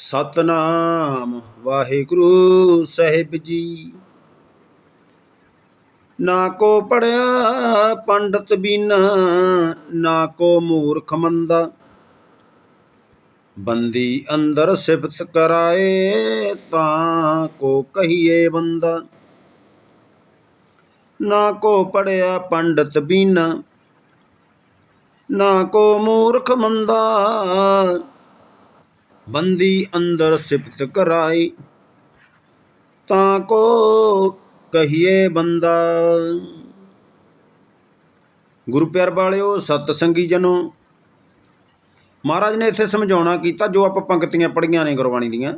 ਸਤਨਾਮ ਵਾਹਿਗੁਰੂ ਸਾਹਿਬ ਜੀ। ਨਾ ਕੋ ਪੜਿਆ ਪੰਡਤ ਬੀਨਾ, ਨਾ ਕੋ ਮੂਰਖ ਮੰਦਾ। ਬੰਦੀ ਅੰਦਰ ਸਿਫਤ ਕਰਾਏ, ਤਾਂ ਕੋ ਕਹੀਏ ਬੰਦਾ। ਨਾ ਕੋ ਪੜਿਆ ਪੰਡਤ ਬੀਨਾ, ਨਾ ਕੋ ਮੂਰਖ ਮੰਦਾ। ਬੰਦੀ ਅੰਦਰ ਸਿਫਤ ਕਰਾਈ। ਤਾਂ ਕੋ ਕਹੀਏ ਬੰਦਾ। ਗੁਰੂ ਪਿਆਰ ਵਾਲਿਓ, ਸਤ ਸੰਗੀ ਜਨੋ, ਮਹਾਰਾਜ ਨੇ ਇੱਥੇ ਸਮਝਾਉਣਾ ਕੀਤਾ, ਜੋ ਆਪਾਂ ਪੰਕਤੀਆਂ ਪੜੀਆਂ ਨੇ ਗੁਰਬਾਣੀ ਦੀਆਂ।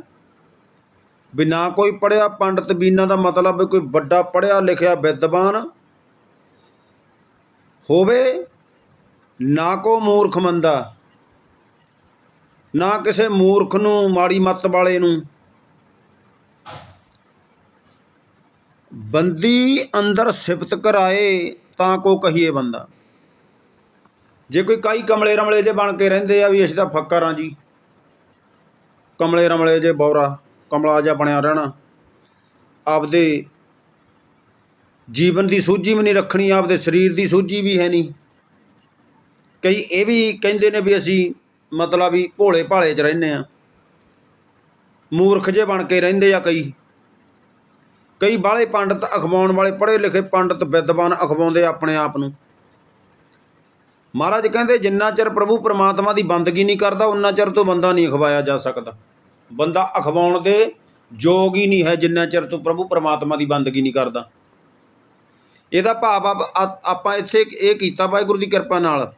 ਵੀ ਨਾ ਕੋਈ ਪੜਿਆ ਪੰਡਤ ਬੀਨਾ ਦਾ ਮਤਲਬ, ਵੀ ਕੋਈ ਵੱਡਾ ਪੜਿਆ ਲਿਖਿਆ ਵਿਦਵਾਨ ਹੋਵੇ, ਨਾ ਕੋ ਮੂਰਖ ਮੰਦਾ। ਨਾ ਕਿਸੇ ਮੂਰਖ ਨੂੰ, ਮਾੜੀ ਮੱਤ ਵਾਲੇ ਨੂੰ। ਬੰਦੀ ਅੰਦਰ ਸਿਫਤ ਕਰਾਏ ਤਾਂ ਕੋ ਕਹੀਏ ਬੰਦਾ। ਜੇ ਕੋਈ ਕਾਈ ਕਮਲੇ ਰਮਲੇ ਜੇ ਬਣ ਕੇ ਰਹਿੰਦੇ ਆ ਵੀ ਅਸੀਂ ਤਾਂ ਫੱਕਰ ਆ ਜੀ। ਕਮਲੇ ਰਮਲੇ ਜੇ ਬੌਰਾ, ਕਮਲਾ ਜਿਹਾ ਬਣਿਆ ਰਹਿਣਾ। ਆਪਦੇ ਜੀਵਨ ਦੀ ਸੂਝੀ ਵੀ ਨਹੀਂ ਰੱਖਣੀ, ਆਪਦੇ ਸਰੀਰ ਦੀ ਸੂਝੀ ਵੀ ਹੈ ਨਹੀਂ। ਕਈ ਇਹ ਵੀ ਕਹਿੰਦੇ ਨੇ ਵੀ ਅਸੀਂ ਮਤਲਬ ਵੀ ਭੋਲੇ ਭਾਲੇ 'ਚ ਰਹਿੰਦੇ ਆ। ਮੂਰਖ ਜੇ ਬਣ ਕੇ ਰਹਿੰਦੇ ਆ ਕਈ। ਕਈ ਬਾਹਲੇ ਪੰਡਤ ਅਖਵਾਉਣ ਵਾਲੇ, ਪੜ੍ਹੇ ਲਿਖੇ ਪੰਡਤ ਵਿਦਵਾਨ ਅਖਵਾਉਂਦੇ ਆਪਣੇ ਆਪ ਨੂੰ। ਮਹਾਰਾਜ ਕਹਿੰਦੇ, ਜਿੰਨਾ ਚਿਰ ਪ੍ਰਭੂ ਪਰਮਾਤਮਾ ਦੀ ਬੰਦਗੀ ਨਹੀਂ ਕਰਦਾ, ਉਨਾ ਚਿਰ ਤੋਂ ਬੰਦਾ ਨਹੀਂ ਅਖਵਾਇਆ ਜਾ ਸਕਦਾ। ਬੰਦਾ ਅਖਵਾਉਣ ਦੇ ਯੋਗ ਹੀ ਨਹੀਂ ਹੈ, ਜਿੰਨਾ ਚਿਰ ਤੋਂ ਪ੍ਰਭੂ ਪਰਮਾਤਮਾ ਦੀ ਬੰਦਗੀ ਨਹੀਂ ਕਰਦਾ। ਇਹਦਾ ਭਾਵ ਆਪਾਂ ਇੱਥੇ ਇਹ ਕੀਤਾ, ਵਾਹਿਗੁਰੂ ਦੀ ਕਿਰਪਾ ਨਾਲ।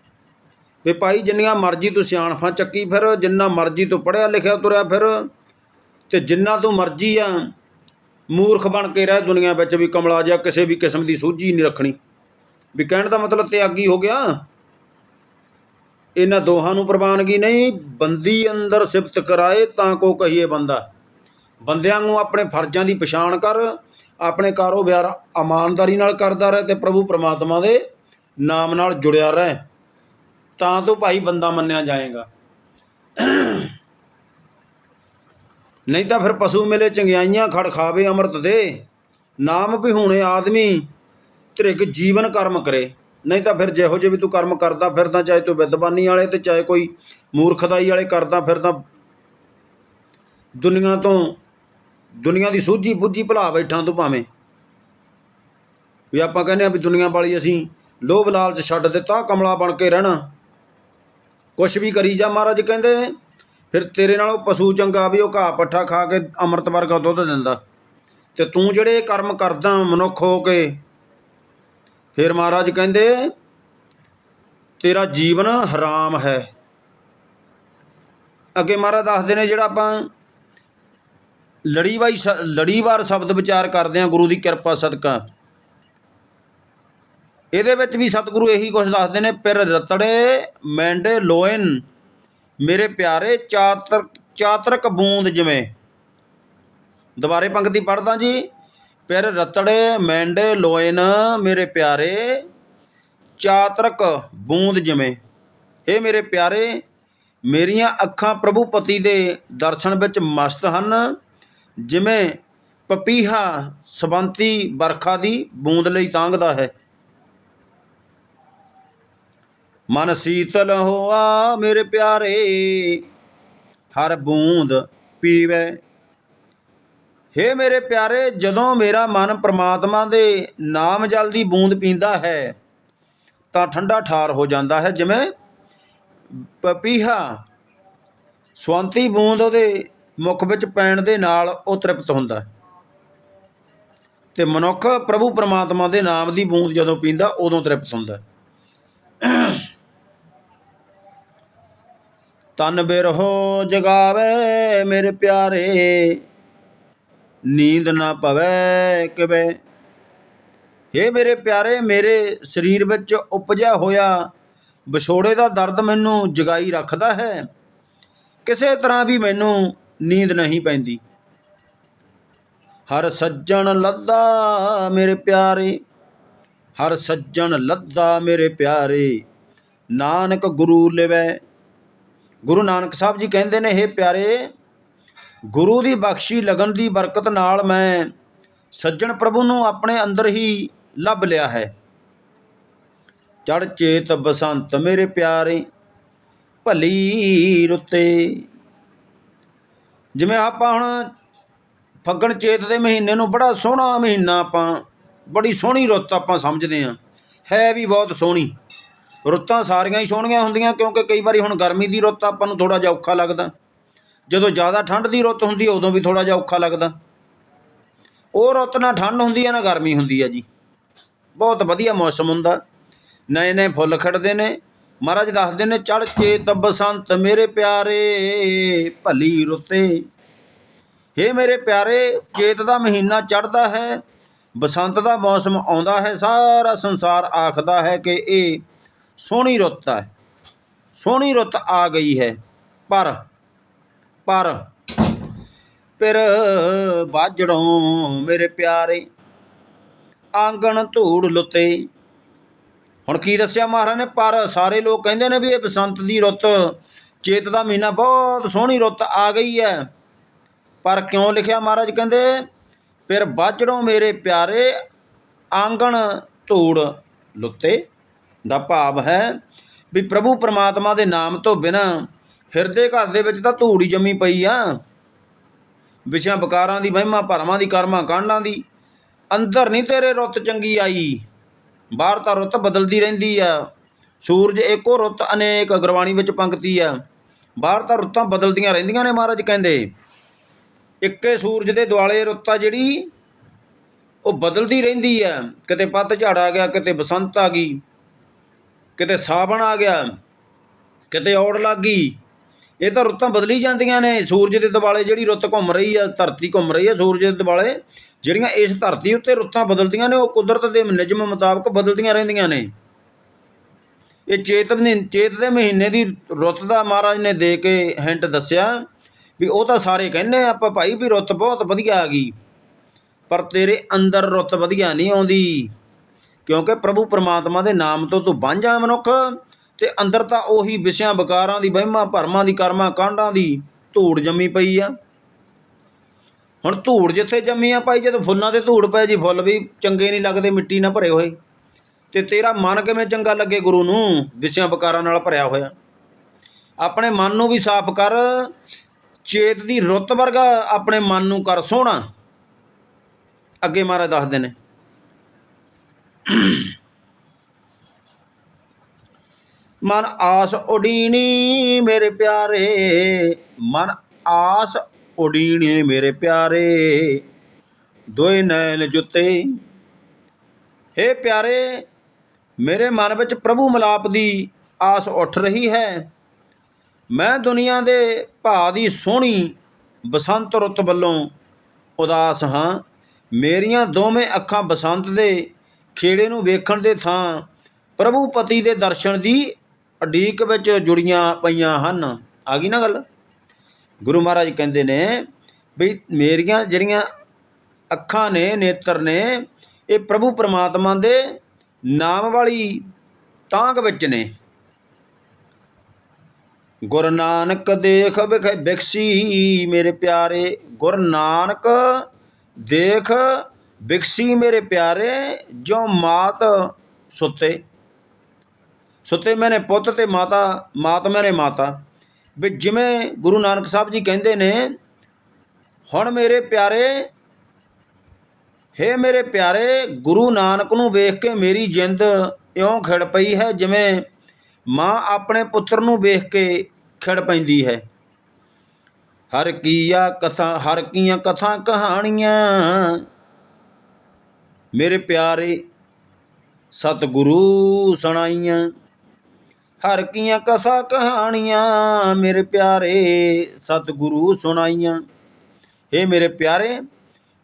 ਵੀ ਭਾਈ ਜਿੰਨੀਆਂ ਮਰਜ਼ੀ ਤੂੰ ਸਿਆਣਫਾਂ ਚੱਕੀ ਫਿਰ, ਜਿੰਨਾ ਮਰਜ਼ੀ ਤੂੰ ਪੜਿਆ ਲਿਖਿਆ ਤੁਰਿਆ ਫਿਰ, ਤੇ ਜਿੰਨਾ ਤੂੰ ਮਰਜ਼ੀ ਆ, ਮੂਰਖ ਬਣ ਕੇ ਰਹਿ ਦੁਨੀਆ ਵਿੱਚ ਵੀ ਕਮਲਾ ਜਿਹਾ ਕਿਸੇ ਵੀ ਕਿਸਮ ਦੀ ਸੂਝੀ ਨਹੀਂ ਰੱਖਣੀ। ਵੀ ਕਹਿਣ ਦਾ ਮਤਲਬ ਤਿਆਗੀ ਹੋ ਗਿਆ। ਇਹਨਾਂ ਦੋਹਾਂ ਨੂੰ ਪ੍ਰਵਾਨਗੀ ਨਹੀਂ, ਬੰਦੀ ਅੰਦਰ ਸਿਫਤ ਕਰਾਏ ਤਾਂ ਕੋ ਕਹੀਏ ਬੰਦਾ। ਬੰਦਿਆਂ ਨੂੰ ਆਪਣੇ ਫਰਜ਼ਾਂ ਦੀ ਪਛਾਣ ਕਰ, ਆਪਣੇ ਕਾਰੋਬਾਰ ਇਮਾਨਦਾਰੀ ਨਾਲ ਕਰਦਾ ਰਹੇ ਤੇ ਪ੍ਰਭੂ ਪ੍ਰਮਾਤਮਾ ਦੇ ਨਾਮ ਨਾਲ ਜੁੜਿਆ ਰਹੇ। ਤਾਂ ਤੂੰ ਭਾਈ ਬੰਦਾ ਮੰਨਿਆ ਜਾਏਗਾ। ਨਹੀਂ ਤਾਂ ਫਿਰ ਪਸ਼ੂ ਮਿਲੇ ਚੰਗਿਆਈਆਂ ਖੜ ਖਾਵੇ ਅੰਮ੍ਰਿਤ ਦੇ। ਨਾਮ ਵੀ ਹੁਣੇ ਆਦਮੀ ਧ੍ਰਿਗ ਜੀਵਨ ਕਰਮ ਕਰੇ। ਨਹੀਂ ਤਾਂ ਫਿਰ ਜਿਹੋ ਜਿਹੇ ਵੀ ਤੂੰ ਕਰਮ ਕਰਦਾ ਫਿਰਦਾ, ਚਾਹੇ ਤੂੰ ਵਿਦਵਾਨੀ ਵਾਲੇ ਤੇ ਚਾਹੇ ਕੋਈ ਮੂਰਖਦਾਈ ਵਾਲੇ ਕਰਦਾ ਫਿਰਦਾ, ਦੁਨੀਆ ਤੋਂ, ਦੁਨੀਆ ਦੀ ਸੂਝੀ ਬੁੱਝੀ ਭੁਲਾ ਬੈਠਾ ਤੂੰ ਭਾਵੇਂ। ਵੀ ਆਪਾਂ ਕਹਿੰਦੇ ਆ ਵੀ ਦੁਨੀਆ ਵਾਲੀ ਅਸੀਂ ਲੋਭ ਲਾਲਚ ਛੱਡ ਦਿੱਤਾ, ਕਮਲਾ ਬਣ ਕੇ ਰਹਿਣਾ। ਕੁਛ ਵੀ ਕਰੀ ਜਾ ਮਹਾਰਾਜ ਕਹਿੰਦੇ, ਫਿਰ ਤੇਰੇ ਨਾਲੋਂ ਪਸ਼ੂ ਚੰਗਾ ਵੀ ਉਹ ਘਾਹ ਪੱਠਾ ਖਾ ਕੇ ਅੰਮ੍ਰਿਤ ਵਰਗਾ ਦੁੱਧ ਦਿੰਦਾ। ਤੇ ਤੂੰ ਜਿਹੜੇ ਕਰਮ ਕਰਦਾ, ਮਨੁੱਖ ਹੋ ਕੇ, ਫਿਰ ਮਹਾਰਾਜ ਕਹਿੰਦੇ, ਤੇਰਾ ਜੀਵਨ ਹਰਾਮ ਹੈ। ਅੱਗੇ ਮਹਾਰਾਜ ਦੱਸਦੇ ਨੇ ਜਿਹੜਾ ਆਪਾਂ ਲੜੀਵਾਈ ਸ- ਲੜੀਵਾਰ ਸ਼ਬਦ ਵਿਚਾਰ ਕਰਦੇ ਆ ਗੁਰੂ ਦੀ ਕਿਰਪਾ ਸਦਕਾ। ਇਹਦੇ ਵਿੱਚ ਵੀ ਸਤਿਗੁਰੂ ਇਹੀ ਕੁਝ ਦੱਸਦੇ ਨੇ, ਪਿਰ ਰਤੜੇ ਮੈਂਡੇ ਲੋਇਨ, ਮੇਰੇ ਪਿਆਰੇ ਚਾਤਰ, ਚਾਤਰਕ ਬੂੰਦ ਜਿਵੇਂ। ਦੁਬਾਰੇ ਪੰਕਤੀ ਪੜਦਾ ਜੀ, ਪਿਰ ਰਤੜੇ ਮੈਂਡੇ ਲੋਇਨ, ਮੇਰੇ ਪਿਆਰੇ ਚਾਤਰਕ ਬੂੰਦ ਜਿਵੇਂ। ਇਹ ਮੇਰੇ ਪਿਆਰੇ, ਮੇਰੀਆਂ ਅੱਖਾਂ ਪ੍ਰਭੂ ਪਤੀ ਦੇ ਦਰਸ਼ਨ ਵਿੱਚ ਮਸਤ ਹਨ, ਜਿਵੇਂ ਪਪੀਹਾ ਸਬੰਤੀ ਬਰਖਾ ਦੀ ਬੂੰਦ ਲਈ ਤਾਂਘਦਾ ਹੈ। ਮਨ ਸੀਤਲ ਹੋਆ ਮੇਰੇ ਪਿਆਰੇ, ਹਰ ਬੂੰਦ ਪੀਵੇ। ਹੇ ਮੇਰੇ ਪਿਆਰੇ, ਜਦੋਂ ਮੇਰਾ ਮਨ ਪ੍ਰਮਾਤਮਾ ਦੇ ਨਾਮ ਜਲ ਦੀ ਬੂੰਦ ਪੀਂਦਾ ਹੈ, ਤਾਂ ਠੰਡਾ ਠਾਰ ਹੋ ਜਾਂਦਾ ਹੈ। ਜਿਵੇਂ ਪਪੀਹਾ ਸਵੰਤੀ ਬੂੰਦ ਉਹਦੇ ਮੁਖ ਵਿੱਚ ਪੈਣ ਦੇ ਨਾਲ ਉਹ ਤ੍ਰਿਪਤ ਹੁੰਦਾ ਹੈ। ਤੇ ਮਨੁੱਖ ਪ੍ਰਭੂ ਪਰਮਾਤਮਾ ਦੇ ਨਾਮ ਦੀ ਬੂੰਦ ਜਦੋਂ ਪੀਂਦਾ, ਉਦੋਂ ਤ੍ਰਿਪਤ ਹੁੰਦਾ ਤਨ ਬਿਰਹੋ ਜਗਾਵੇ ਮੇਰੇ ਪਿਆਰੇ। ਨੀਂਦ ਨਾ ਪਵੇ ਕਿਵੇ? हे ਮੇਰੇ ਪਿਆਰੇ, ਮੇਰੇ ਸਰੀਰ ਵਿੱਚ ਉਪਜਿਆ ਹੋਇਆ ਵਿਛੋੜੇ ਦਾ ਦਰਦ ਮੈਨੂੰ ਜਗਾਈ ਰੱਖਦਾ ਹੈ। ਕਿਸੇ ਤਰ੍ਹਾਂ ਵੀ ਮੈਨੂੰ ਨੀਂਦ ਨਹੀਂ ਪੈਂਦੀ। ਹਰ ਸੱਜਣ ਲੱਦਾ ਮੇਰੇ ਪਿਆਰੇ, ਹਰ ਸੱਜਣ ਲੱਦਾ ਮੇਰੇ ਪਿਆਰੇ। ਨਾਨਕ ਗੁਰੂ ਲਿਵੈ ਗੁਰੂ ਨਾਨਕ ਸਾਹਿਬ ਜੀ ਕਹਿੰਦੇ ਨੇ ਇਹ ਪਿਆਰੇ, ਗੁਰੂ ਦੀ ਬਖਸ਼ੀ, ਲਗਨ ਦੀ ਬਰਕਤ ਨਾਲ ਮੈਂ ਸੱਜਣ ਪ੍ਰਭੂ ਨੂੰ ਆਪਣੇ ਅੰਦਰ ਹੀ ਲੱਭ ਲਿਆ ਹੈ। ਚੜ ਚੇਤ ਬਸੰਤ ਮੇਰੇ ਪਿਆਰੇ, ਭਲੀ ਰੁੱਤੇ। ਜਿਵੇਂ ਆਪਾਂ ਹੁਣ ਫੱਗਣ ਚੇਤ ਦੇ ਮਹੀਨੇ ਨੂੰ ਬੜਾ ਸੋਹਣਾ ਮਹੀਨਾ ਆਪਾਂ, ਬੜੀ ਸੋਹਣੀ ਰੁੱਤ ਆਪਾਂ ਸਮਝਦੇ ਹਾਂ। ਹੈ ਵੀ ਬਹੁਤ ਸੋਹਣੀ। ਰੁੱਤਾਂ ਸਾਰੀਆਂ ਹੀ ਸੋਹਣੀਆਂ ਹੁੰਦੀਆਂ ਕਿਉਂਕਿ ਕਈ ਵਾਰੀ ਹੁਣ ਗਰਮੀ ਦੀ ਰੁੱਤ ਆਪਾਂ ਨੂੰ ਥੋੜਾ ਜਿਹਾ ਔਖਾ ਲੱਗਦਾ। ਜਦੋਂ ਜ਼ਿਆਦਾ ਠੰਡ ਦੀ ਰੁੱਤ ਹੁੰਦੀ ਉਦੋਂ ਵੀ ਥੋੜਾ ਜਿਹਾ ਔਖਾ ਲੱਗਦਾ। ਉਹ ਰੁੱਤ ਨਾ ਠੰਡ ਹੁੰਦੀ ਹੈ ਨਾ ਗਰਮੀ ਹੁੰਦੀ ਹੈ ਜੀ। ਬਹੁਤ ਵਧੀਆ ਮੌਸਮ ਹੁੰਦਾ। ਨਏ ਨਏ ਫੁੱਲ ਖਿੜਦੇ ਨੇ। ਮਹਾਰਾਜ ਦੱਸਦੇ ਨੇ ਚੜ ਚੇਤ ਬਸੰਤ ਮੇਰੇ ਪਿਆਰੇ, ਭਲੀ ਰੁੱਤੇ। ਹੇ ਮੇਰੇ ਪਿਆਰੇ, ਚੇਤ ਦਾ ਮਹੀਨਾ ਚੜ੍ਹਦਾ ਹੈ। ਬਸੰਤ ਦਾ ਮੌਸਮ ਆਉਂਦਾ ਹੈ, ਸਾਰਾ ਸੰਸਾਰ ਆਖਦਾ ਹੈ ਕਿ ਇਹ ਸੋਹਣੀ ਰੁੱਤ ਹੈ। ਸੋਹਣੀ ਰੁੱਤ ਆ ਗਈ ਹੈ। ਪਰ ਪਰ, ਫਿਰ ਬਾਜੜੋਂ ਮੇਰੇ ਪਿਆਰੇ ਆਂਗਣ ਧੂੜ ਲੁੱਤੇ। ਹੁਣ ਕੀ ਦੱਸਿਆ ਮਹਾਰਾਜ ਨੇ? ਪਰ ਸਾਰੇ ਲੋਕ ਕਹਿੰਦੇ ਨੇ ਵੀ ਇਹ ਬਸੰਤ ਦੀ ਰੁੱਤ, ਚੇਤ ਦਾ ਮਹੀਨਾ ਬਹੁਤ ਸੋਹਣੀ ਰੁੱਤ ਆ ਗਈ ਹੈ। ਪਰ ਕਿਉਂ ਲਿਖਿਆ ਮਹਾਰਾਜ ਕਹਿੰਦੇ, ਫਿਰ ਬਾਜੜੋਂ ਮੇਰੇ ਪਿਆਰੇ ਆਂਗਣ ਧੂੜ ਲੁੱਤੇ। ਦਾ ਭਾਵ ਹੈ ਵੀ ਪ੍ਰਭੂ ਪਰਮਾਤਮਾ ਦੇ ਨਾਮ ਤੋਂ ਬਿਨਾ ਹਿਰਦੇ ਘਰ ਦੇ ਵਿੱਚ ਤਾਂ ਧੂੜ ਹੀ ਜੰਮੀ ਪਈ ਆ। ਵਿਸ਼ਿਆਂ ਬਕਾਰਾਂ ਦੀ ਵਹਿਮਾਂ ਭਰਮਾਂ ਦੀ ਕਰਮਾਂ, ਕਾਂਡਾਂ ਦੀ। ਅੰਦਰ ਨਹੀਂ ਤੇਰੇ ਰੁੱਤ ਚੰਗੀ ਆਈ। ਬਾਹਰ ਤਾਂ ਰੁੱਤ ਬਦਲਦੀ ਰਹਿੰਦੀ ਆ। ਸੂਰਜ ਇੱਕੋ ਰੁੱਤ ਅਨੇਕ ਗੁਰਬਾਣੀ ਵਿੱਚ ਪੰਕਤੀ ਆ। ਬਾਹਰ ਤਾਂ ਰੁੱਤਾਂ ਬਦਲਦੀਆਂ ਰਹਿੰਦੀਆਂ ਨੇ ਮਹਾਰਾਜ ਕਹਿੰਦੇ। ਇੱਕੇ ਸੂਰਜ ਦੇ ਦੁਆਲੇ ਰੁੱਤ ਆ ਜਿਹੜੀ, ਉਹ ਬਦਲਦੀ ਰਹਿੰਦੀ ਆ। ਕਿਤੇ ਪੱਤ ਝੜ ਆ ਗਿਆ, ਕਿਤੇ ਬਸੰਤ ਆ ਗਈ। ਕਿਤੇ ਸਾਵਣ ਆ ਗਿਆ, ਕਿਤੇ ਔੜ ਲੱਗ ਗਈ। ਇਹ ਤਾਂ ਰੁੱਤਾਂ ਬਦਲੀ ਜਾਂਦੀਆਂ ਨੇ। ਸੂਰਜ ਦੇ ਦੁਆਲੇ ਜਿਹੜੀ ਰੁੱਤ ਘੁੰਮ ਰਹੀ ਆ, ਧਰਤੀ ਘੁੰਮ ਰਹੀ ਆ ਸੂਰਜ ਦੇ ਦੁਆਲੇ ਜਿਹੜੀਆਂ ਇਸ ਧਰਤੀ ਉੱਤੇ ਰੁੱਤਾਂ ਬਦਲਦੀਆਂ ਨੇ, ਉਹ ਕੁਦਰਤ ਦੇ ਨਿਯਮ ਮੁਤਾਬਕ ਬਦਲਦੀਆਂ ਰਹਿੰਦੀਆਂ ਨੇ। ਇਹ ਚੇਤ ਮਹੀਨੇ, ਚੇਤ ਦੇ ਮਹੀਨੇ ਦੀ ਰੁੱਤ ਦਾ ਮਹਾਰਾਜ ਨੇ ਦੇ ਕੇ ਹਿੰਟ ਦੱਸਿਆ ਵੀ ਉਹ ਤਾਂ ਸਾਰੇ ਕਹਿੰਦੇ ਆਪਾਂ ਭਾਈ ਵੀ ਰੁੱਤ ਬਹੁਤ ਵਧੀਆ ਆ ਗਈ, ਪਰ ਤੇਰੇ ਅੰਦਰ ਰੁੱਤ ਵਧੀਆ ਨਹੀਂ ਆਉਂਦੀ। ਕਿਉਂਕਿ ਪ੍ਰਭੂ ਪਰਮਾਤਮਾ ਦੇ ਨਾਮ ਤੋਂ ਤੂੰ ਵਾਂਝਾ ਮਨੁੱਖ ਤੇ ਅੰਦਰ ਤਾਂ ਉਹੀ ਵਿਸ਼ਿਆਂ, ਵਿਕਾਰਾਂ ਦੀ ਵਹਿਮਾਂ, ਭਰਮਾਂ ਦੀ ਕਰਮਾਂ, ਕਾਂਡਾਂ ਦੀ ਧੂੜ ਜੰਮੀ ਪਈ ਆ। ਹੁਣ ਧੂੜ ਜਿੱਥੇ ਜੰਮੀ ਆ ਭਾਈ, ਜਦੋਂ ਫੁੱਲਾਂ ਤੇ ਧੂੜ ਪਏ ਜੀ, ਫੁੱਲ ਵੀ ਚੰਗੇ ਨਹੀਂ ਲੱਗਦੇ, ਮਿੱਟੀ ਨਾਲ ਭਰੇ ਹੋਏ। ਤੇ ਤੇਰਾ ਮਨ ਕਿਵੇਂ ਚੰਗਾ ਲੱਗੇ ਗੁਰੂ ਨੂੰ? ਵਿਸ਼ਿਆਂ, ਵਿਕਾਰਾਂ ਨਾਲ ਭਰਿਆ ਹੋਇਆ। ਆਪਣੇ ਮਨ ਨੂੰ ਵੀ ਸਾਫ਼ ਕਰ, ਚੇਤ ਦੀ ਰੁੱਤ ਵਰਗਾ ਆਪਣੇ ਮਨ ਨੂੰ ਕਰ ਸੋਹਣਾ। ਅੱਗੇ ਮਹਾਰਾਜ ਦੱਸਦੇ ਨੇ ਮਨ ਆਸ ਉਡੀਣੀ ਮੇਰੇ ਪਿਆਰੇ, ਮਨ ਆਸ ਉਡੀਣੀ ਮੇਰੇ ਪਿਆਰੇ। ਦੋਏ ਨੈਣ ਜੁੱਤੇ, ਹੇ ਪਿਆਰੇ, ਮੇਰੇ ਮਨ ਵਿੱਚ ਪ੍ਰਭੂ ਮਲਾਪ ਦੀ ਆਸ ਉੱਠ ਰਹੀ ਹੈ। ਮੈਂ ਦੁਨੀਆ ਦੇ ਭਾ ਦੀ ਸੋਹਣੀ ਬਸੰਤ ਰੁੱਤ ਵੱਲੋਂ ਉਦਾਸ ਹਾਂ। ਮੇਰੀਆਂ ਦੋਵੇਂ ਅੱਖਾਂ ਬਸੰਤ ਦੇ ਖੇੜੇ ਨੂੰ ਵੇਖਣ ਦੇ ਥਾਂ ਪ੍ਰਭੂ ਪਤੀ ਦੇ ਦਰਸ਼ਨ ਦੀ ਅਡੀਕ ਵਿੱਚ ਜੁੜੀਆਂ ਪਈਆਂ ਹਨ। ਆ ਗਈ ਨਾ ਗੱਲ? ਗੁਰੂ ਮਹਾਰਾਜ ਕਹਿੰਦੇ ਨੇ ਵੀ ਮੇਰੀਆਂ ਜਿਹੜੀਆਂ ਅੱਖਾਂ ਨੇ, ਨੇਤਰ ਨੇ, ਇਹ ਪ੍ਰਭੂ ਪਰਮਾਤਮਾ ਦੇ ਨਾਮ ਵਾਲੀ ਤਾਂਗ ਵਿੱਚ ਨੇ। ਗੁਰ ਨਾਨਕ ਦੇਖ ਬਿਖ ਬਿਕਸੀ ਮੇਰੇ ਪਿਆਰੇ, ਗੁਰ ਨਾਨਕ ਦੇਖ ਬਿਕਸੀ ਮੇਰੇ ਪਿਆਰੇ, ਜੋ ਮਾਤ ਸੁੱਤੇ। ਸੁੱਤੇ ਮੈਨੇ ਪੁੱਤ ਤੇ ਮਾਤਾ, ਮਾਤ ਮੈਨੇ ਮਾਤਾ। ਵੀ ਜਿਵੇਂ ਗੁਰੂ ਨਾਨਕ ਸਾਹਿਬ ਜੀ ਕਹਿੰਦੇ ਨੇ, ਹੁਣ ਮੇਰੇ ਪਿਆਰੇ, ਹੇ ਮੇਰੇ ਪਿਆਰੇ, ਗੁਰੂ ਨਾਨਕ ਨੂੰ ਵੇਖ ਕੇ ਮੇਰੀ ਜਿੰਦ ਇਉਂ ਖਿੜ ਪਈ ਹੈ, ਜਿਵੇਂ ਮਾਂ ਆਪਣੇ ਪੁੱਤਰ ਨੂੰ ਵੇਖ ਕੇ ਖਿੜ ਪੈਂਦੀ ਹੈ। ਹਰ ਕੀਆ ਕਥਾ, ਹਰ ਕੀਆਂ ਕਥਾ ਕਹਾਣੀਆਂ ਮੇਰੇ ਪਿਆਰੇ ਸਤਿਗੁਰੂ ਸੁਣਾਈਆਂ, ਹਰ ਕੀਆਂ ਕਥਾ ਕਹਾਣੀਆਂ ਮੇਰੇ ਪਿਆਰੇ ਸਤਿਗੁਰੂ ਸੁਣਾਈਆਂ। ਇਹ ਮੇਰੇ ਪਿਆਰੇ,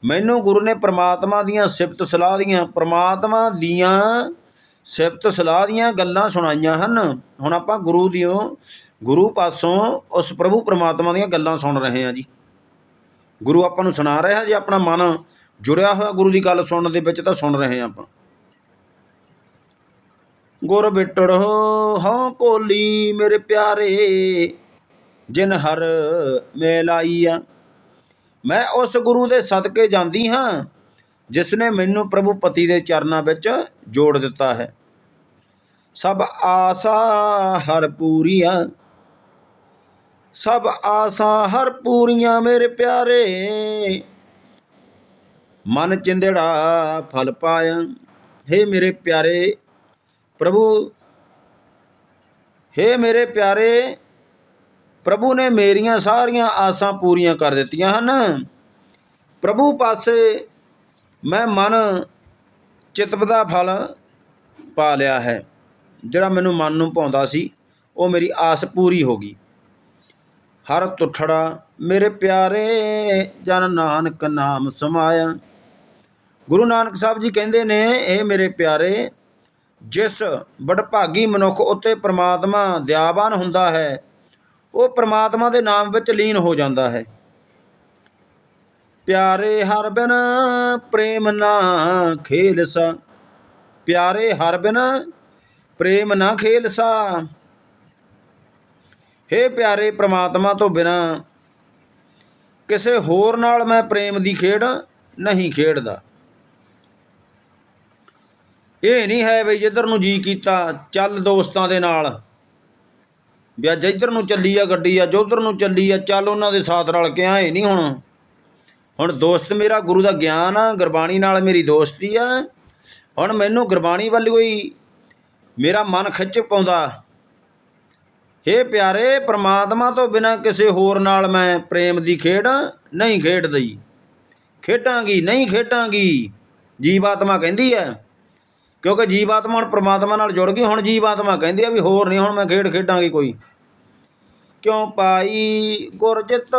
ਮੈਨੂੰ ਗੁਰੂ ਨੇ ਪ੍ਰਮਾਤਮਾ ਦੀਆਂ ਸਿਫਤ ਸਲਾਹ ਦੀਆਂ, ਪ੍ਰਮਾਤਮਾ ਦੀਆਂ ਸਿਫਤ ਸਲਾਹ ਦੀਆਂ ਗੱਲਾਂ ਸੁਣਾਈਆਂ ਹਨ। ਹੁਣ ਆਪਾਂ ਗੁਰੂ ਦਿਓ ਗੁਰੂ ਪਾਸੋਂ ਉਸ ਪ੍ਰਭੂ ਪ੍ਰਮਾਤਮਾ ਦੀਆਂ ਗੱਲਾਂ ਸੁਣ ਰਹੇ ਹਾਂ ਜੀ। ਗੁਰੂ ਆਪਾਂ ਨੂੰ ਸੁਣਾ ਰਿਹਾ ਜੀ ਆਪਣਾ ਮਨ ਜੁੜਿਆ ਹੋਇਆ ਗੁਰੂ ਦੀ ਗੱਲ ਸੁਣਨ ਦੇ ਵਿੱਚ ਤਾਂ ਸੁਣ ਰਹੇ ਹਾਂ ਆਪਾਂ। ਗੁਰ ਬਿਟੜ ਹਾਂ ਕੋਲੀ ਮੇਰੇ ਪਿਆਰੇ, ਜਿਨ ਹਰ ਮੇਲਾਈਆ ਮੈਂ ਉਸ ਗੁਰੂ ਦੇ ਸਦਕੇ ਜਾਂਦੀ ਹਾਂ, ਜਿਸ ਨੇ ਮੈਨੂੰ ਪ੍ਰਭੂ ਪਤੀ ਦੇ ਚਰਨਾਂ ਵਿੱਚ ਜੋੜ ਦਿੱਤਾ ਹੈ। ਸਭ ਆਸਾ ਹਰ ਪੂਰੀਆਂ, ਸਭ ਆਸਾ ਹਰ ਪੂਰੀਆਂ ਮੇਰੇ ਪਿਆਰੇ। ਮਨ ਚਿੰਦੜਾ ਫਲ ਪਾਇਆ। ਹੇ ਮੇਰੇ ਪਿਆਰੇ ਪ੍ਰਭੂ, ਹੇ ਮੇਰੇ ਪਿਆਰੇ ਪ੍ਰਭੂ ਨੇ ਮੇਰੀਆਂ ਸਾਰੀਆਂ ਆਸਾਂ ਪੂਰੀਆਂ ਕਰ ਦਿੱਤੀਆਂ ਹਨ। ਪ੍ਰਭੂ ਪਾਸੇ ਮੈਂ ਮਨ ਚਿਤਪ ਦਾ ਫਲ ਪਾ ਲਿਆ ਹੈ। ਜਿਹੜਾ ਮੈਨੂੰ ਮਨ ਨੂੰ ਪਾਉਂਦਾ ਸੀ, ਉਹ ਮੇਰੀ ਆਸ ਪੂਰੀ ਹੋ ਗਈ। ਹਰ ਤੁਠੜਾ ਮੇਰੇ ਪਿਆਰੇ ਜਨ ਨਾਨਕ ਨਾਮ ਸਮਾਇਆ। ਗੁਰੂ ਨਾਨਕ ਸਾਹਿਬ ਜੀ ਕਹਿੰਦੇ ਨੇ, ਇਹ ਮੇਰੇ ਪਿਆਰੇ, ਜਿਸ ਬੜਭਾਗੀ ਮਨੁੱਖ ਉੱਤੇ ਪ੍ਰਮਾਤਮਾ ਦਿਆਵਾਨ ਹੁੰਦਾ ਹੈ, ਉਹ ਪ੍ਰਮਾਤਮਾ ਦੇ ਨਾਮ ਵਿੱਚ ਲੀਨ ਹੋ ਜਾਂਦਾ ਹੈ। ਪਿਆਰੇ ਹਰ ਬਿਨ ਪ੍ਰੇਮ ਨਾ ਖੇਲਸਾ, ਪਿਆਰੇ ਹਰ ਬਿਨ ਪ੍ਰੇਮ ਨਾ ਖੇਲਸਾ ਹੇ ਪਿਆਰੇ ਪ੍ਰਮਾਤਮਾ ਤੋਂ ਬਿਨਾ, ਕਿਸੇ ਹੋਰ ਨਾਲ ਮੈਂ ਪ੍ਰੇਮ ਦੀ ਖੇਡ ਨਹੀਂ ਖੇਡਦਾ। ਇਹ ਨਹੀਂ ਹੈ ਵੀ ਜਿੱਧਰ ਨੂੰ ਜੀ ਕੀਤਾ, ਚੱਲ ਦੋਸਤਾਂ ਦੇ ਨਾਲ। ਵੀ ਅੱਜ ਇੱਧਰ ਨੂੰ ਚੱਲੀ ਆ ਗੱਡੀ ਆ ਉਧਰ ਨੂੰ ਚੱਲੀ ਆ, ਚੱਲ ਉਹਨਾਂ ਦੇ ਸਾਥ ਰਲ ਕੇ ਆਏ ਨਹੀਂ ਹੁਣ। ਹੁਣ ਦੋਸਤ ਮੇਰਾ ਗੁਰੂ ਦਾ ਗਿਆਨ ਆ, ਗੁਰਬਾਣੀ ਨਾਲ ਮੇਰੀ ਦੋਸਤੀ ਆ। ਹੁਣ ਮੈਨੂੰ ਗੁਰਬਾਣੀ ਵੱਲ ਕੋਈ ਮੇਰਾ ਮਨ ਖਿੱਚ ਪਾਉਂਦਾ। ਹੇ ਪਿਆਰੇ, ਪ੍ਰਮਾਤਮਾ ਤੋਂ ਬਿਨਾਂ ਕਿਸੇ ਹੋਰ ਨਾਲ ਮੈਂ ਪ੍ਰੇਮ ਦੀ ਖੇਡ ਨਹੀਂ ਖੇਡਦੀ ਖੇਡਾਂਗੀ, ਨਹੀਂ ਖੇਡਾਂਗੀ, ਜੀਵਾਤਮਾ ਕਹਿੰਦੀ ਹੈ ਕਿਉਂਕਿ ਜੀਵਾਤਮਾ ਹੁਣ ਪ੍ਰਮਾਤਮਾ ਨਾਲ ਜੁੜ ਗਈ, ਹੁਣ ਜੀਵਾਤਮਾ ਕਹਿੰਦੀ ਆ ਵੀ ਹੋਰ ਨਹੀਂ, ਹੁਣ ਮੈਂ ਖੇਡ ਖੇਡਾਂਗੀ ਕੋਈ। ਕਿਉਂ ਪਾਈ ਗੁਰਜਿਤ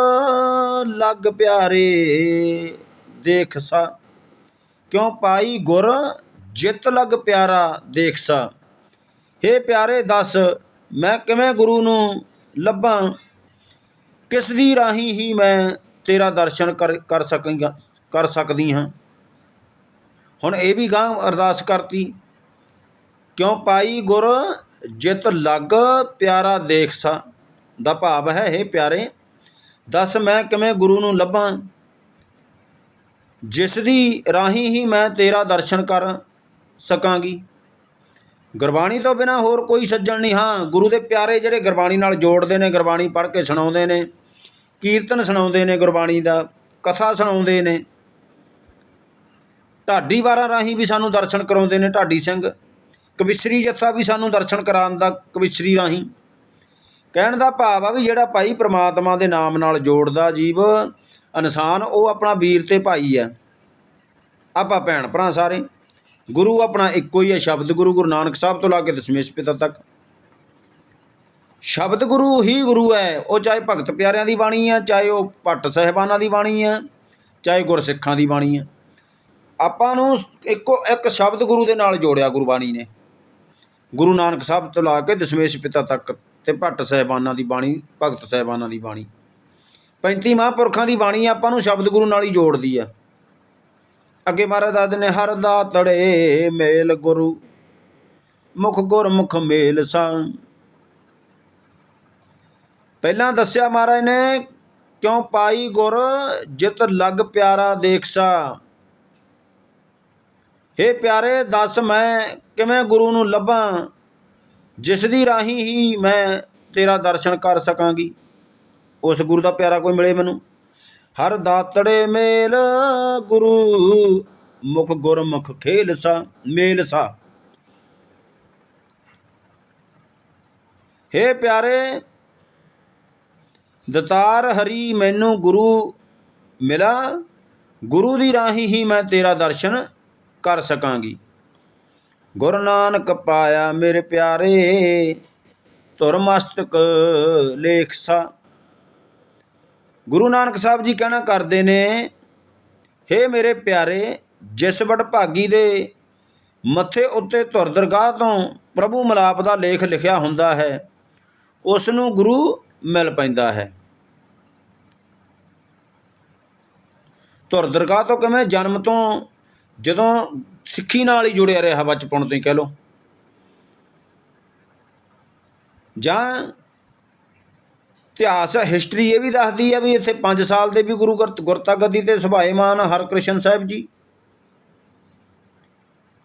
ਲੱਗ ਪਿਆਰੇ, ਦੇਖ ਸਾ। ਕਿਉਂ ਪਾਈ ਗੁਰ ਜਿਤ ਲੱਗ ਪਿਆਰਾ, ਦੇਖ ਸਾ। ਹੇ ਪਿਆਰੇ, ਦੱਸ ਮੈਂ ਕਿਵੇਂ ਗੁਰੂ ਨੂੰ ਲੱਭਾਂ? ਕਿਸ ਦੀ ਰਾਹੀਂ ਹੀ ਮੈਂ ਤੇਰਾ ਦਰਸ਼ਨ ਕਰ ਕਰ ਸਕਾਂਗਾ ਕਰ ਸਕਦੀ ਹਾਂ? ਹੁਣ ਇਹ ਵੀ ਗਾਂ ਅਰਦਾਸ ਕਰਤੀ, ਕਿਉਂ ਪਾਈ ਗੁਰ ਜਿਤ ਲੱਗ ਪਿਆਰਾ ਦੇਖ ਸਾ, ਦਾ ਭਾਵ ਹੈ ਇਹ ਪਿਆਰੇ। ਦੱਸ ਮੈਂ ਕਿਵੇਂ ਗੁਰੂ ਨੂੰ ਲੱਭਾਂ? ਜਿਸ ਦੀ ਰਾਹੀਂ ਹੀ ਮੈਂ ਤੇਰਾ ਦਰਸ਼ਨ ਕਰ ਸਕਾਂਗੀ। ਗੁਰਬਾਣੀ ਤੋਂ ਬਿਨਾ ਹੋਰ ਕੋਈ ਸੱਜਣ ਨਹੀਂ, ਹਾਂ, ਗੁਰੂ ਦੇ ਪਿਆਰੇ ਜਿਹੜੇ ਗੁਰਬਾਣੀ ਨਾਲ ਜੋੜਦੇ ਨੇ, ਗੁਰਬਾਣੀ ਪੜ੍ਹ ਕੇ ਸੁਣਾਉਂਦੇ ਨੇ, ਕੀਰਤਨ ਸੁਣਾਉਂਦੇ ਨੇ ਗੁਰਬਾਣੀ ਦਾ, ਕਥਾ ਸੁਣਾਉਂਦੇ ਨੇ। ਢਾਡੀ ਵਾਰਾਂ ਰਾਹੀਂ ਵੀ ਸਾਨੂੰ ਦਰਸ਼ਨ ਕਰਾਉਂਦੇ ਨੇ ਢਾਡੀ ਸਿੰਘ, ਕਵਿਸ਼ਰੀ ਜੱਥਾ ਵੀ ਸਾਨੂੰ ਦਰਸ਼ਨ ਕਰਾਉਣ ਦਾ ਕਵਿਸ਼ਰੀ ਰਾਹੀਂ। ਕਹਿਣ ਦਾ ਭਾਵ ਆ ਵੀ ਜਿਹੜਾ ਭਾਈ ਪ੍ਰਮਾਤਮਾ ਦੇ ਨਾਮ ਨਾਲ ਜੋੜਦਾ ਜੀਵ, ਇਨਸਾਨ, ਉਹ ਆਪਣਾ ਵੀਰ ਤੇ ਭਾਈ ਆ ਆਪਾਂ ਭੈਣ ਭਰਾ ਸਾਰੇ। ਗੁਰੂ ਆਪਣਾ ਇੱਕੋ ਹੀ ਹੈ, ਸ਼ਬਦ ਗੁਰੂ ਗੁਰੂ ਨਾਨਕ ਸਾਹਿਬ ਤੋਂ ਲਾ ਕੇ ਦਸ਼ਮੇਸ਼ ਪਿਤਾ ਤੱਕ। ਸ਼ਬਦ ਗੁਰੂ ਹੀ ਗੁਰੂ ਹੈ, ਉਹ ਚਾਹੇ ਭਗਤ ਪਿਆਰਿਆਂ ਦੀ ਬਾਣੀ ਹੈ, ਚਾਹੇ ਉਹ ਭੱਟ ਸਹਿਬਾਨਾਂ ਦੀ ਬਾਣੀ ਹੈ, ਚਾਹੇ ਗੁਰਸਿੱਖਾਂ ਦੀ ਬਾਣੀ ਹੈ। ਆਪਾਂ ਨੂੰ ਇੱਕੋ ਇੱਕ ਸ਼ਬਦ ਗੁਰੂ ਦੇ ਨਾਲ ਜੋੜਿਆ ਗੁਰਬਾਣੀ ਨੇ। ਗੁਰੂ ਨਾਨਕ ਸਾਹਿਬ ਤੋਂ ਲਾ ਕੇ ਦਸ਼ਮੇਸ਼ ਪਿਤਾ ਤੱਕ ਤੇ ਭੱਟ ਸਹਿਬਾਨਾਂ ਦੀ ਬਾਣੀ, ਭਗਤ ਸਹਿਬਾਨਾਂ ਦੀ ਬਾਣੀ। 35 ਮਹਾਂਪੁਰਖਾਂ ਦੀ ਬਾਣੀ ਆਪਾਂ ਨੂੰ ਸ਼ਬਦ ਗੁਰੂ ਨਾਲ ਹੀ ਜੋੜਦੀ ਆ ਅੱਗੇ ਮਹਾਰਾਜ ਦੱਸਦੇ ਨੇ, ਹਰ ਦਾ ਤੜੇ ਮੇਲ ਗੁਰੂ, ਮੁਖ ਗੁਰ ਮੁਖ ਮੇਲ ਸਾਂ ਪਹਿਲਾਂ ਦੱਸਿਆ ਮਹਾਰਾਜ ਨੇ, ਕਿਉਂ ਪਾਈ ਗੁਰ ਜਿਤ ਲੱਗ ਪਿਆਰਾ ਦੇਖਸਾ। ਹੇ ਪਿਆਰੇ, ਦੱਸ ਮੈਂ ਕਿਵੇਂ ਗੁਰੂ ਨੂੰ ਲੱਭਾਂ? ਜਿਸ ਦੀ ਰਾਹੀਂ ਹੀ ਮੈਂ ਤੇਰਾ ਦਰਸ਼ਨ ਕਰ ਸਕਾਂਗੀ। ਉਸ ਗੁਰੂ ਦਾ ਪਿਆਰਾ ਕੋਈ ਮਿਲੇ ਮੈਨੂੰ? ਹਰ ਦਾਤੜੇ ਮੇਲ, ਗੁਰੂ ਮੁਖ ਗੁਰਮੁਖ ਖੇਲਸਾ, ਮੇਲਸਾ। ਹੇ ਪਿਆਰੇ, ਦਤਾਰ ਹਰੀ ਮੈਨੂੰ ਗੁਰੂ ਮਿਲਾ, ਗੁਰੂ ਦੀ ਰਾਹੀਂ ਹੀ ਮੈਂ ਤੇਰਾ ਦਰਸ਼ਨ ਕਰ ਸਕਾਂਗੀ। ਗੁਰੂ ਨਾਨਕ ਪਾਇਆ ਮੇਰੇ ਪਿਆਰੇ ਤੁਰ ਮਸਤਕ ਲੇਖਸਾ। ਗੁਰੂ ਨਾਨਕ ਸਾਹਿਬ ਜੀ ਕਹਿਣਾ ਕਰਦੇ ਨੇ, ਹੇ ਮੇਰੇ ਪਿਆਰੇ, ਜਿਸ ਵਡਭਾਗੀ ਦੇ ਮੱਥੇ ਉੱਤੇ ਧੁਰ ਦਰਗਾਹ ਤੋਂ ਪ੍ਰਭੂ ਮਲਾਪ ਦਾ ਲੇਖ ਲਿਖਿਆ ਹੁੰਦਾ ਹੈ ਉਸ ਨੂੰ ਗੁਰੂ ਮਿਲ ਪੈਂਦਾ ਹੈ। ਧੁਰ ਦਰਗਾਹ ਤੋਂ ਕਿਵੇਂ ਜਨਮ ਤੋਂ ਜਦੋਂ ਸਿੱਖੀ ਨਾਲ ਹੀ ਜੁੜਿਆ ਰਿਹਾ, ਬਚਪਨ ਤੋਂ ਹੀ ਕਹਿ ਲਓ। ਜਾਂ ਇਤਿਹਾਸ ਹਿਸਟਰੀ ਇਹ ਵੀ ਦੱਸਦੀ ਆ ਵੀ ਇੱਥੇ 5 ਸਾਲ ਦੇ ਵੀ ਗੁਰੂ ਗੁਰ- ਗੁਰਤਾ ਗੱਦੀ ਤੇ ਸੁਭਾਏਮਾਨ ਹਰਕ੍ਰਿਸ਼ਨ ਸਾਹਿਬ ਜੀ।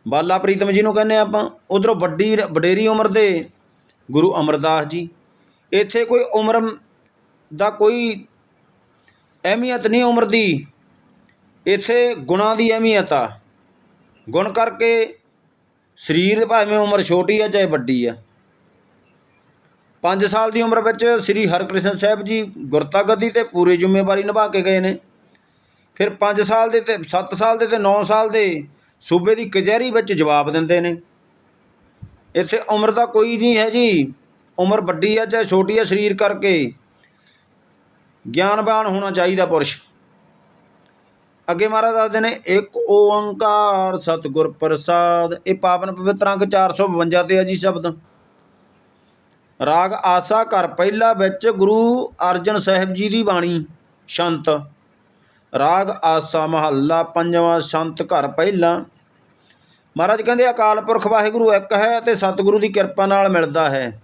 ਬਾਲਾ ਪ੍ਰੀਤਮ ਜੀ ਨੂੰ ਕਹਿੰਦੇ ਆਪਾਂ, ਉਧਰੋਂ ਵੱਡੀ ਵਡੇਰੀ ਉਮਰ ਦੇ ਗੁਰੂ ਅਮਰਦਾਸ ਜੀ। ਇੱਥੇ ਕੋਈ ਉਮਰ ਦਾ ਕੋਈ ਅਹਿਮੀਅਤ ਨਹੀਂ ਉਮਰ ਦੀ। ਇੱਥੇ ਗੁਣਾਂ ਦੀ ਅਹਿਮੀਅਤ ਆ। ਗੁਣ ਕਰਕੇ ਸਰੀਰ ਭਾਵੇਂ ਉਮਰ ਛੋਟੀ ਆ ਚਾਹੇ ਵੱਡੀ ਆ। 5 ਸਾਲ ਦੀ ਉਮਰ ਵਿੱਚ ਸ੍ਰੀ ਹਰਕ੍ਰਿਸ਼ਨ ਸਾਹਿਬ ਜੀ ਗੁਰਤਾ ਗੱਦੀ ਤੇ ਪੂਰੀ ਜ਼ਿੰਮੇਵਾਰੀ ਨਿਭਾ ਕੇ ਗਏ ਨੇ। ਫਿਰ 5 ਸਾਲ ਦੇ ਤੇ 7 ਸਾਲ ਦੇ ਤੇ 9 ਸਾਲ ਦੇ ਸੂਬੇ ਦੀ ਕਚਹਿਰੀ ਵਿੱਚ ਜਵਾਬ ਦਿੰਦੇ ਨੇ। ਇੱਥੇ ਉਮਰ ਦਾ ਕੋਈ ਨਹੀਂ ਹੈ ਜੀ। ਉਮਰ ਵੱਡੀ ਆ ਚਾਹੇ ਛੋਟੀ ਆ, ਸਰੀਰ ਕਰਕੇ ਗਿਆਨਵਾਨ ਹੋਣਾ ਚਾਹੀਦਾ ਪੁਰਸ਼। ਅੱਗੇ ਮਹਾਰਾਜ ਦੱਸਦੇ ਨੇ, ਇੱਕ ਓੰਕਾਰ ਸਤਿਗੁਰ ਪ੍ਰਸਾਦ, ਇਹ ਪਾਵਨ ਪਵਿੱਤਰ ਅੰਕ 452 ਤੇ ਹੈ ਜੀ ਸ਼ਬਦ। ਰਾਗ ਆਸਾ ਘਰ ਪਹਿਲਾ ਵਿੱਚ ਗੁਰੂ ਅਰਜਨ ਸਾਹਿਬ ਜੀ ਦੀ ਬਾਣੀ, ਸ਼ੰਤ। ਰਾਗ ਆਸਾ ਮਹੱਲਾ ਪੰਜਵਾਂ, ਸ਼ੰਤ ਘਰ ਪਹਿਲਾ। ਮਹਾਰਾਜ ਕਹਿੰਦੇ, ਅਕਾਲ ਪੁਰਖ ਵਾਹਿਗੁਰੂ ਇੱਕ ਹੈ ਅਤੇ ਸਤਿਗੁਰੂ ਦੀ ਕਿਰਪਾ ਨਾਲ ਮਿਲਦਾ ਹੈ।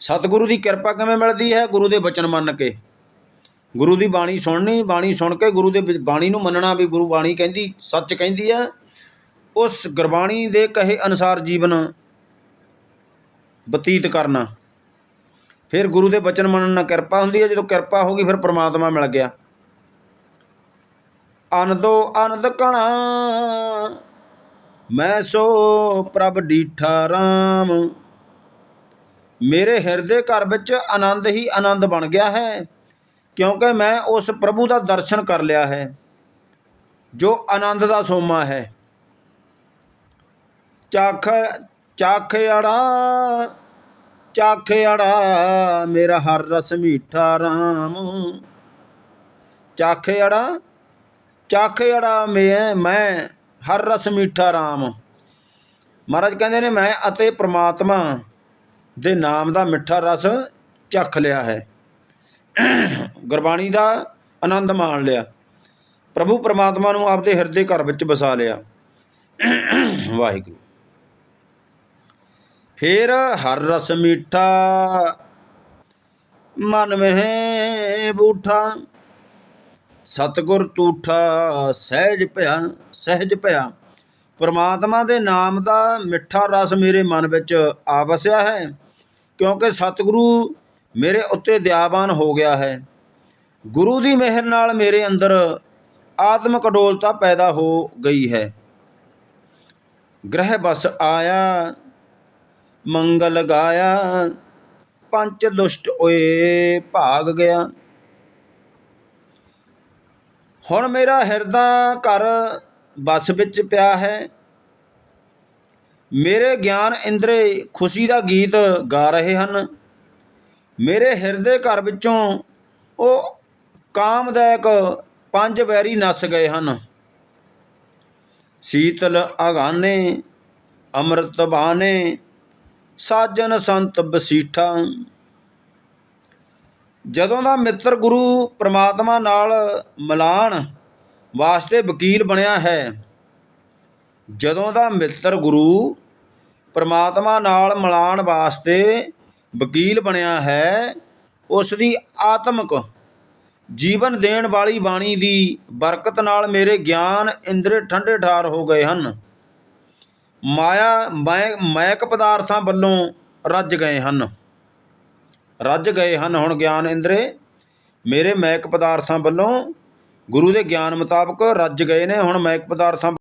ਸਤਿਗੁਰੂ ਦੀ ਕਿਰਪਾ ਕਿਵੇਂ ਮਿਲਦੀ ਹੈ? ਗੁਰੂ ਦੇ ਬਚਨ ਮੰਨ ਕੇ। ਗੁਰੂ ਦੀ ਬਾਣੀ ਸੁਣਨੀ, ਬਾਣੀ ਸੁਣ ਕੇ ਗੁਰੂ ਦੇ ਬਾਣੀ ਨੂੰ ਮੰਨਣਾ ਵੀ ਗੁਰੂ ਬਾਣੀ ਕਹਿੰਦੀ, ਸੱਚ ਕਹਿੰਦੀ ਹੈ। ਉਸ ਗੁਰਬਾਣੀ ਦੇ ਕਹੇ ਅਨੁਸਾਰ ਜੀਵਨ ਬਤੀਤ ਕਰਨਾ। ਫਿਰ ਗੁਰੂ ਦੇ ਬਚਨ ਮੰਨਣ ਨਾਲ ਕਿਰਪਾ ਹੁੰਦੀ ਹੈ, ਜਦੋਂ ਕਿਰਪਾ ਹੋ ਗਈ ਫਿਰ ਪ੍ਰਮਾਤਮਾ ਮਿਲ ਗਿਆ। ਅਨੰਦੋ ਆਨੰਦ ਕਣਾ, ਮੈਂ ਸੋ ਪ੍ਰਭ ਡੀਠਾ RAM ਮੇਰੇ ਹਿਰਦੇ ਘਰ ਵਿੱਚ ਆਨੰਦ ਹੀ ਆਨੰਦ ਬਣ ਗਿਆ ਹੈ, ਕਿਉਂਕਿ ਮੈਂ ਉਸ ਪ੍ਰਭੂ ਦਾ ਦਰਸ਼ਨ ਕਰ ਲਿਆ ਹੈ, ਜੋ ਆਨੰਦ ਦਾ ਸੋਮਾ ਹੈ। ਚਾਖ ਚੱਖੜਾ ਚੱਖੜਾ ਮੇਰਾ ਹਰ ਰਸ ਮੀਠਾ RAM ਚੱਖੜਾ ਚੱਖੜਾ ਮੈਂ ਮੈਂ ਹਰ ਰਸ ਮੀਠਾ RAM ਮਹਾਰਾਜ ਕਹਿੰਦੇ ਨੇ, ਮੈਂ ਅਤੇ ਪ੍ਰਮਾਤਮਾ ਦੇ ਨਾਮ ਦਾ ਮਿੱਠਾ ਰਸ ਚੱਖ ਲਿਆ ਹੈ। ਗੁਰਬਾਣੀ ਦਾ ਆਨੰਦ ਮਾਣ ਲਿਆ। ਪ੍ਰਭੂ ਪਰਮਾਤਮਾ ਨੂੰ ਆਪਦੇ ਹਿਰਦੇ ਘਰ ਵਿੱਚ ਵਸਾ ਲਿਆ। ਵਾਹਿਗੁਰੂ। ਫਿਰ ਹਰ ਰਸ ਮੀਠਾ, ਮਨ ਮਹਿ ਬੂਠਾ। ਸਤਗੁਰ ਤੂਠਾ, ਸਹਿਜ ਭਇਆ ਸਹਿਜ ਭਇਆ। ਪਰਮਾਤਮਾ ਦੇ ਨਾਮ ਦਾ ਮਿੱਠਾ ਰਸ ਮੇਰੇ ਮਨ ਵਿੱਚ ਆ ਵਸਿਆ ਹੈ, ਕਿਉਂਕਿ ਸਤਿਗੁਰੂ ਮੇਰੇ ਉੱਤੇ ਦਿਆਵਾਨ ਹੋ ਗਿਆ ਹੈ। ਗੁਰੂ ਦੀ ਮਿਹਰ ਨਾਲ ਮੇਰੇ ਅੰਦਰ ਆਤਮਿਕ ਅਡੋਲਤਾ ਪੈਦਾ ਹੋ ਗਈ ਹੈ। ਗ੍ਰਹਿ ਬਸ ਆਇਆ ਮੰਗਲ ਗਾਇਆ, ਪੰਚ ਦੁਸ਼ਟ ਓਏ ਭਾਗ ਗਿਆ। ਹੁਣ ਮੇਰਾ ਹਿਰਦਾ ਘਰ ਬਸ ਵਿੱਚ ਪਿਆ ਹੈ। ਮੇਰੇ ਗਿਆਨ ਇੰਦਰੇ ਖੁਸ਼ੀ ਦਾ ਗੀਤ ਗਾ ਰਹੇ ਹਨ। ਮੇਰੇ ਹਿਰਦੇ ਘਰ ਵਿੱਚੋਂ ਉਹ ਕਾਮਦਾਇਕ ਪੰਜ ਵੈਰੀ ਨਸ ਗਏ ਹਨ। ਸੀਤਲ ਅਗਾਨੇ, ਅੰਮ੍ਰਿਤ ਬਾਨੇ ਸਾਜਨ ਸੰਤ ਬਸੀਠਾ। ਜਦੋਂ ਦਾ ਮਿੱਤਰ ਗੁਰੂ ਪ੍ਰਮਾਤਮਾ ਨਾਲ ਮਿਲਾਣ ਵਾਸਤੇ ਵਕੀਲ ਬਣਿਆ ਹੈ, ਜਦੋਂ ਦਾ ਮਿੱਤਰ ਗੁਰੂ ਪ੍ਰਮਾਤਮਾ ਨਾਲ ਮਿਲਾਣ ਵਾਸਤੇ ਵਕੀਲ ਬਣਿਆ ਹੈ, ਉਸ ਦੀ ਆਤਮਿਕ ਜੀਵਨ ਦੇਣ ਵਾਲੀ ਬਾਣੀ ਦੀ ਬਰਕਤ ਨਾਲ ਮੇਰੇ ਗਿਆਨ ਇੰਦਰੇ ਠੰਡੇ ਠਾਰ ਹੋ ਗਏ ਹਨ। ਮਾਇਆ, ਮੈ ਮੈਕ ਪਦਾਰਥਾਂ ਵੱਲੋਂ ਰੱਜ ਗਏ ਹਨ। ਰੱਜ ਗਏ ਹਨ, ਹੁਣ ਗਿਆਨ ਇੰਦਰੇ, ਮੇਰੇ ਮੈਕ ਪਦਾਰਥਾਂ ਵੱਲੋਂ ਗੁਰੂ ਦੇ ਗਿਆਨ ਮੁਤਾਬਕ ਰੱਜ ਗਏ ਨੇ, ਹੁਣ ਮੈਕ ਪਦਾਰਥਾਂ